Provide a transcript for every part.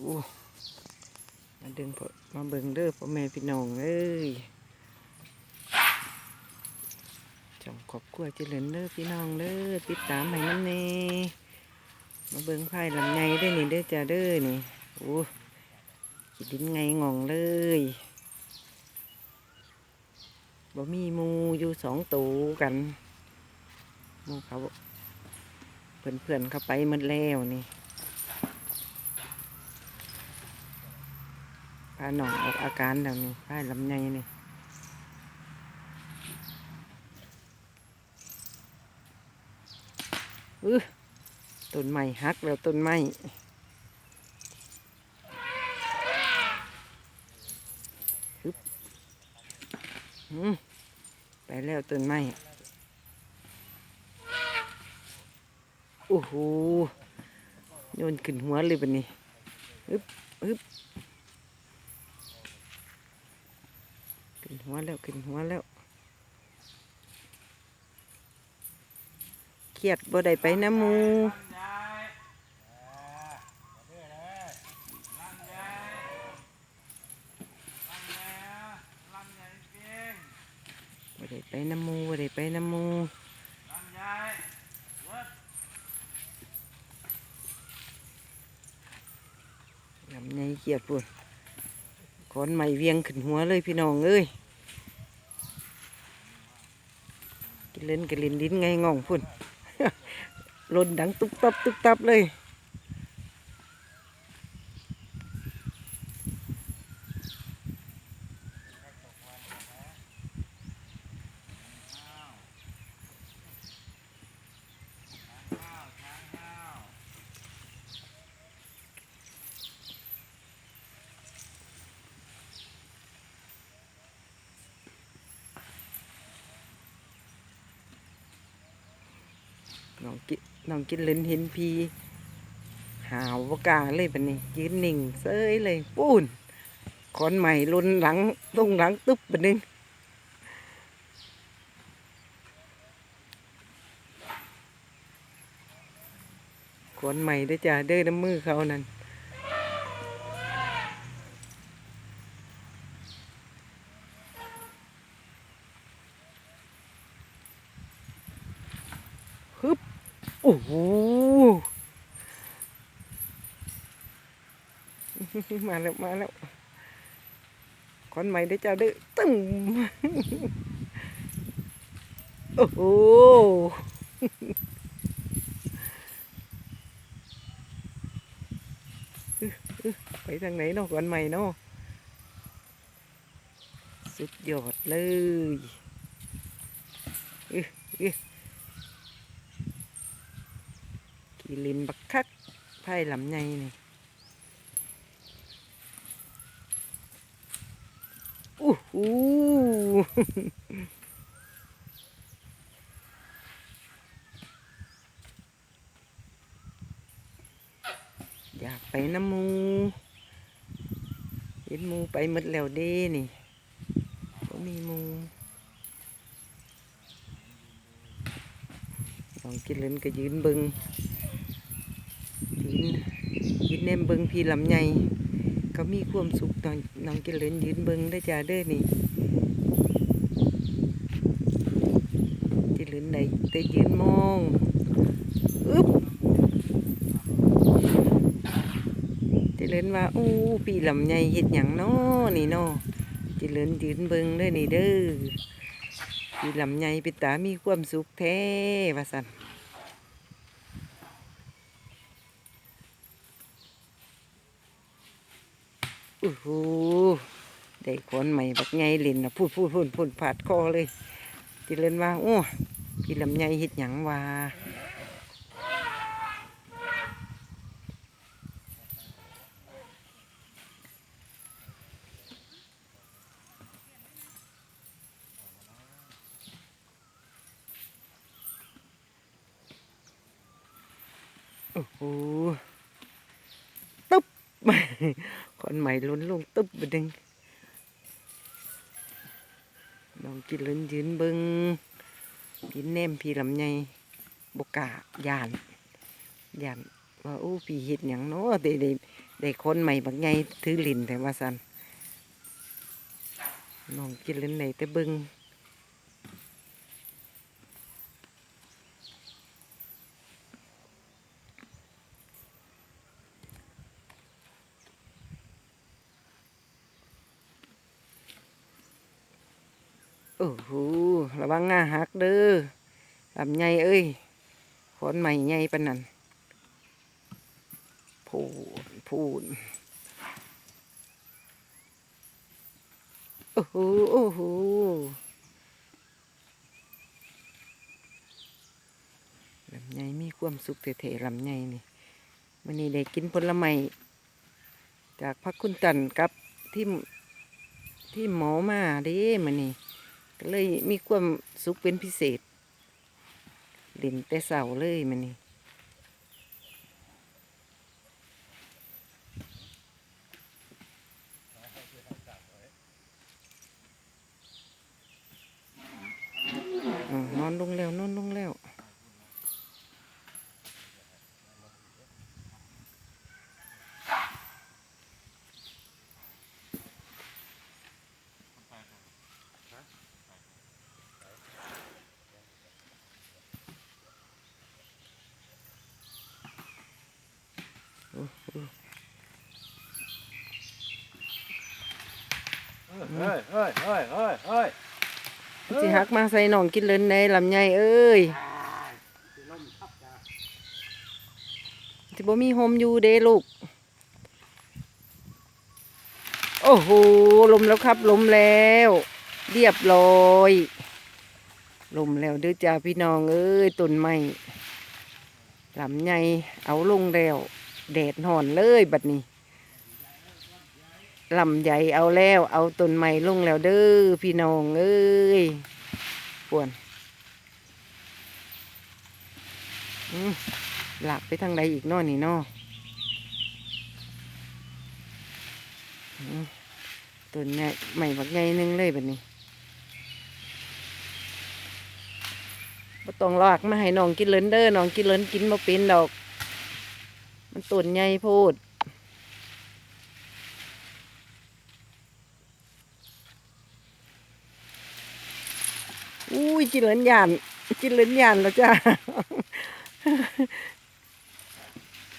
อู้มาดึงพอมาเบิ่งเด้อพ่อแม่พี่น้องเอ้ยจงขอบกลัวเจริญเด้อพี่น้องเด้อติดตามให้น้ำเน่มาเบิ่งไผ่ลำไยได้นี่เด้อจ้าเด้อนี่อู้ขีดดินไงงองเลยบ่มีมูอยู่สองตูกันมูเขาเพื่อนๆเขาไปหมดแล้วนี่าหนองออกอาการแล้วนี่พาลำไยนี่อื้อต้นไม้หักแล้วต้นไม้ฮึบอืมไปแล้วต้นไม้โอ้โหโยนขึ้นหัวเลยบันนี้ฮึบฮึบ ขึ้นหัวแล้วขึ้นหัวแล้วเครียดบ่ได้ไปน้ำมูบ่ได้ไปน้ำมูบ่ได้ไปน้ำมูลำไยเครียดปุ่น ขอนไม้เวียงขึ้นหัวเลยพี่น้องเอ้ยกินเล่นกันลินลิ้นไงงองพุ่นลนดังตุ๊บตับตุ๊บตับเลย น้องกิน้องกินเล่นเห็นพีหาวบกาเลยปะนี่ยืนนิ่งเซยเลยปูนขอนใหม่ลนหลังลงหลังตุ๊บปะนึงขอนใหม่ได้จ้าเด้อน้ำมือเขานั่นฮึบ โอ้โหมาแล้วมาแล้วขอนใหม่เด้อจ้าเด้อตึ้มโอ้โหไปทางไหนเนาะขอนใหม่เนาะสุดยอดเลย อื้ออื้อกีลินบักคักไผ่ลำไยนี่อู้หูอยากไปน้ำมูเห็นมูไปหมดแล้วเด้นี่ก็มีมูลองกินเล่นก็ยืนเบิง ยืนยืนแนมเบิงพี่ลำไยก็มีความสุขตอนน้องกินเลนยืนเบิงได้จ้าเด้อนี่จิเล่นได้ได้ยืนมองอึ๊บจิเลนว่าอู้ปีลำไยเฮ็ดหยังน้อนี่น้อจิเลนยืนเบิงเด้นี่เด้อปีลำไยปิตามีความสุขแท้ว่าสัน อู้หูได้ขนใหม่บักไงล่นนะพูดพูดพูดพูดผาดคอเลยจิเล่นว่าโอ้พี่ลำไยเฮ็ดหยังว่าโอ้โหตึ๊บ คนใหม่ล้นลงตึ๊บบดึงลองกินลุ้นยืนบึงกินแนมพี่ลำไยบกกาหยานยานว่าโอ้พี่เห็ดอย่างเนาะได้ได้ได้ได้คนใหม่บักไงถือลินแต่ว่าสันน้องกินลุ้นไหนแต่เบิง โอ้โหระวังง่าหักเด้อลำไยเอ้ยคนใหม่ไงปนันพูดพูดโอ้โหโอ้โหลำไยมีความสุขเถๆลำไยนี่วันนี้ได้กินผลไม้จากพักคุณตันกับที่ที่หมอมาเด้มันนี่ ก็เลยมีความสุขเป็นพิเศษเล่นแต่เสาเลยมันนี่นอนลงแล้วนอนลงแล้ว เฮ้ยเฮ้ยเฮ้ยเฮ้ยเฮ้ยสิหักมาใส่หนองกินเลินในลำไยเอ้ยทีบ่มีโฮมอยู่เด้ลูก โอ้โหลมแล้วครับลมแล้ว เรียบร้อยลมแล้วเด้อจ้าพี่น้องเอ้ยต้นไม้ลำไยเอาลงแล้ว แดดหอนเลยบัดนี้ลำใหญ่เอาแล้ว เอาต้นไม้ลงแล้วเด้อพี่น้องเอ้ยปวนหลับไปทางใดอีกน้อนี่น้อต้นใหญ่ใหม่บักใหญ่หนึงเลยแบบนี้บ่ต้องลากมาให้น้องกินเลินเด้อน้องกินเลินกินบ่เป็นดอก มันต้นใหญ่โพดอุ้ยกินเหลินยานกินเหลินยานแล้วจ้า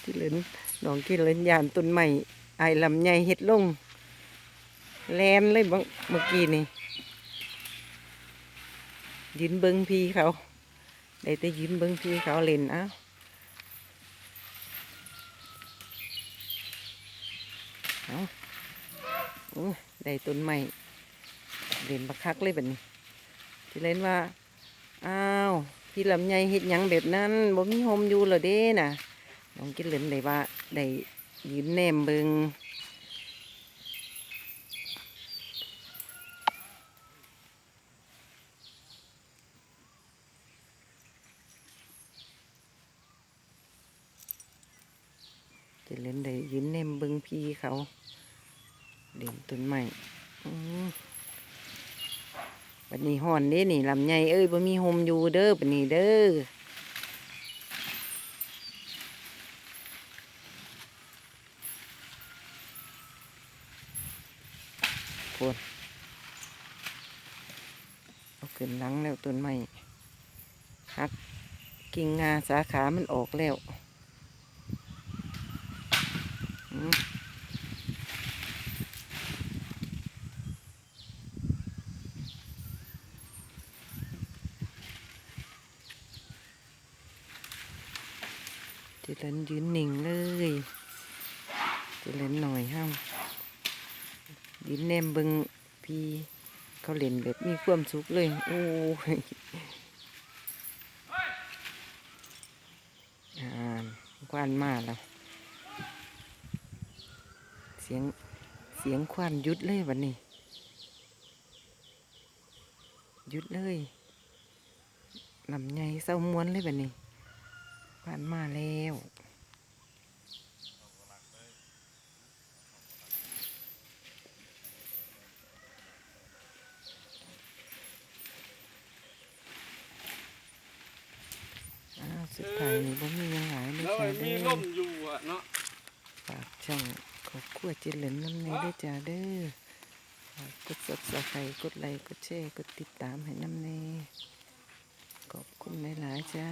กินเหลินน้องกินเหลินยานต้นใหม่ไอายลำไยเฮ็ดลงแลนเลยบังเมื่อกี้นี่ยืนเบิงพี่เขา ได้แต่ยืนเบิงพี่เขาเล่นอ้า เอาอู้ได้ต้นใหม่เล่นบักคักเลยแบบนี้ที่เล่นว่า อ้าวพี่ลำไยเห็ดยังแบบนั้นบ่มีโฮมอยู่เหรอเด้น่ะน้องกินเล่นได้ว่าได้ยืนแนมเบิง เล่นได้ยืนแนมเบิงพี่เขาเด่นต้นใหม่บัดนี้ห่อนเด้นี่ลำไยเอ้ยบ่มีโฮมอยู่เด้อบัดนี้เด้อพวนเอาขึ้นหลังแล้วต้นไม้หักกิ่งงาสาขามันออกแล้วอืม จิเล่นยืนหนิ่งเลยจิเล่นหน่อยห้ามยืนแนมบิงพี่เขาเล่นแบบมีความสุขเลยโอ้ยอ่าควันมาแล้ว เสียงเสียงควันหยุดเลยวันนี้หยุดเลยลำไยเศร้ามวนเลยวันนี้ผ่านมาแล้วอ้าวสุดท้ายนี่บ่มีหยังหลายเลยแล้วจ้าไอ้มีเด้อล่มอยู่อะเนาะฝากช่อง อบครัวเจริญน้ำในได้จ้าเด้อกกดซับสไครต์กดไลค์กดแชร์กดติดตามให้น้ำในขอบคุณหลายๆจ้า